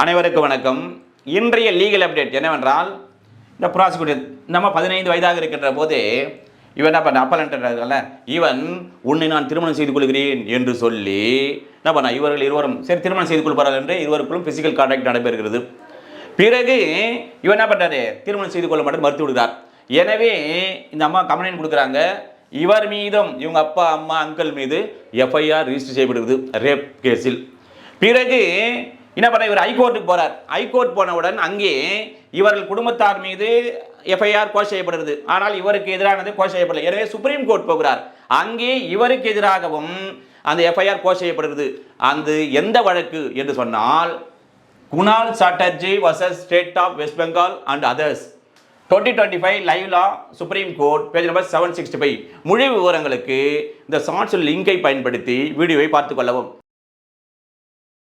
அனைவருக்கும் வணக்கம். இன்றைய லீகல் அப்டேட் என்னவென்றால் இந்த ப்ராசிக்யூட்டர் நம்ம பதினைந்து வயதாக இருக்கின்ற போது இவன் என்ன பண்ண அப்பலன்ட்ல இவன் உன்னை நான் திருமணம் செய்து கொள்கிறேன் என்று சொல்லி என்ன பண்ண இவர்கள் இருவரும் சரி திருமணம் செய்து கொள்வார்கள் என்று இருவருக்குள்ளும் பிசிக்கல் கான்டாக்ட் நடைபெறுகிறது. பிறகு இவன் என்ன பண்ணுறாரு திருமணம் செய்து கொள்ள மாட்டேன் மறுத்து விடுகிறார். எனவே இந்த அம்மா கம்ப்ளைண்ட் கொடுக்குறாங்க. இவர் மீதும் இவங்க அப்பா அம்மா அங்கிள் மீது எஃப்ஐஆர் ரிஜிஸ்டர் செய்யப்படுகிறது ரேப் கேஸில் பிறகு என்ன பண்ண இவர் ஹைகோர்ட்டுக்கு போறார். ஹைகோர்ட் போனவுடன் அங்கே இவர்கள் குடும்பத்தார் மீது எஃப்ஐஆர் கோஷ் செய்யப்படுகிறது. ஆனால் இவருக்கு எதிரானது கோஷ் செய்யப்படலை. எனவே சுப்ரீம் கோர்ட் போகிறார். அங்கே இவருக்கு எதிராகவும் அந்த எஃப்ஐஆர் கோஷ் செய்யப்படுகிறது. அந்த எந்த வழக்கு என்று சொன்னால் Kunal Chatterjee versus state of West Bengal and others twenty twenty five Live Law Supreme Court page number seven sixty five முழு விவரங்களுக்கு இந்த ஷார்ட்ஸ் லிங்கை பயன்படுத்தி வீடியோவை பார்த்துக்கொள்ளவும்